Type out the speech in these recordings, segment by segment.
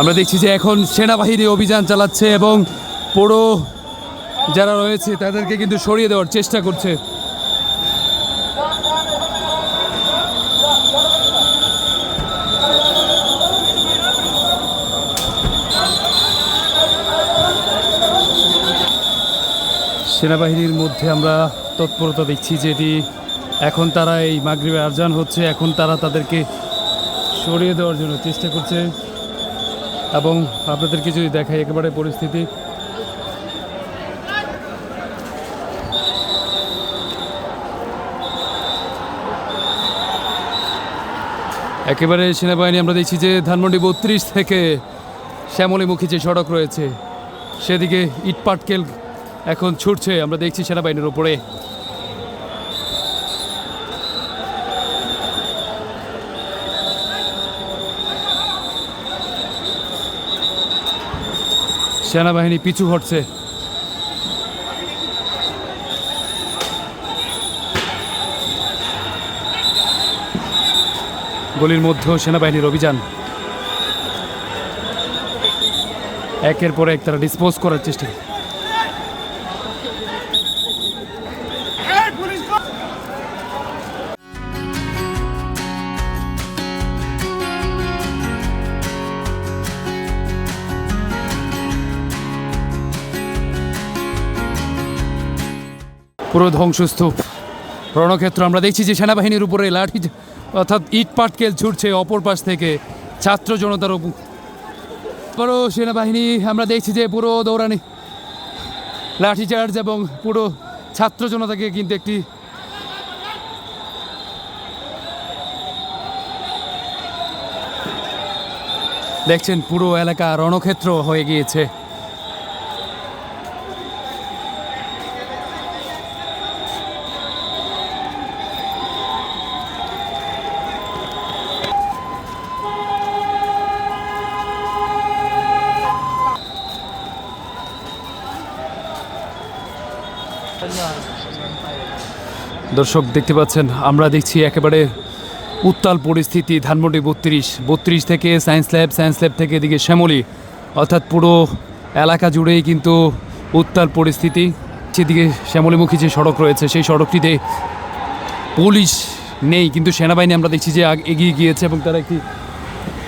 আমরা দেখছি যে এখন সেনাবাহিনী অভিযান চালাচ্ছে এবং পুরো যারা রয়েছে তাদেরকে কিন্তু সরিয়ে দেওয়ার চেষ্টা করছে। সেনাবাহিনীর মধ্যে আমরা তৎপরতা দেখছি যেটি এখন তারা এই মাগরিবে আরজান হচ্ছে, এখন তারা তাদেরকে সরিয়ে দেওয়ার জন্য চেষ্টা করছে। এবং আপনাদেরকে যদি দেখাই একেবারে পরিস্থিতি। একেবারে সেনাবাহিনী আমরা দেখছি যে ধানমন্ডি বত্রিশ থেকে শ্যামলীমুখী যে সড়ক রয়েছে, সেদিকে ইটপাটকেল এখন ছুটছে। আমরা দেখছি সেনাবাহিনীর ওপরে সেনাবাহিনী পিছু হটছে। গলির মধ্যেও সেনাবাহিনীর অভিযান। একের পর এক তারা ডিসপোজ করার চেষ্টা। ধ্বংসস্তূপ। রণক্ষেত্র আমরা দেখছি যে সেনাবাহিনীর উপরে লাঠি অর্থাৎ ইট পাটকেল ছুটছে অপর পাশ থেকে ছাত্র জনতার পুরো সেনাবাহিনী, আমরা দেখছি যে পুরো দৌড়ানি। লাঠিচার্জ এবং পুরো ছাত্র জনতাকে কিন্তু একটি দেখছেন পুরো এলাকা রণক্ষেত্র হয়ে গিয়েছে। দর্শক, দেখতে পাচ্ছেন, আমরা দেখছি একেবারে উত্তাল পরিস্থিতি, ধানমন্ডি বত্রিশ বত্রিশ থেকে সায়েন্স ল্যাব সায়েন্স ল্যাব থেকে এদিকে শ্যামলী। অর্থাৎ পুরো এলাকা জুড়েই কিন্তু উত্তাল পরিস্থিতি। সেদিকে শ্যামলীমুখী যে সড়ক রয়েছে, সেই সড়কটিতে পুলিশ নেই, কিন্তু সেনাবাহিনী আমরা দেখছি যে এগিয়ে গিয়েছে এবং তারা একটি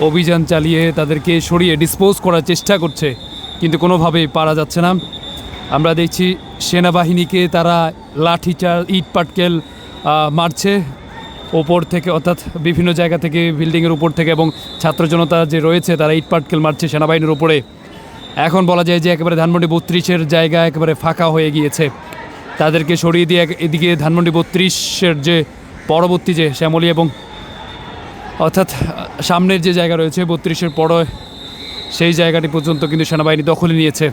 অভিযান চালিয়ে তাদেরকে সরিয়ে ডিসপোজ করার চেষ্টা করছে। কিন্তু কোনোভাবেই পারা যাচ্ছে না। আমরা দেখছি সেনাবাহিনীকে তারা লাঠিচার ইট পাটকেল মারছে ওপর থেকে, অর্থাৎ বিভিন্ন জায়গা থেকে, বিল্ডিংয়ের উপর থেকে, এবং ছাত্র জনতা যে রয়েছে তারা ইট পাটকেল মারছে সেনাবাহিনীর উপরে। এখন বলা যায় যে একেবারে ধানমন্ডি বত্রিশের জায়গা একেবারে ফাঁকা হয়ে গিয়েছে। তাদেরকে সরিয়ে দিয়ে এদিকে ধানমন্ডি বত্রিশের যে পরবর্তী যে শ্যামলী এবং, অর্থাৎ সামনের যে জায়গা রয়েছে বত্রিশের পরে সেই জায়গাটি পর্যন্ত কিন্তু সেনাবাহিনী দখলে নিয়েছে।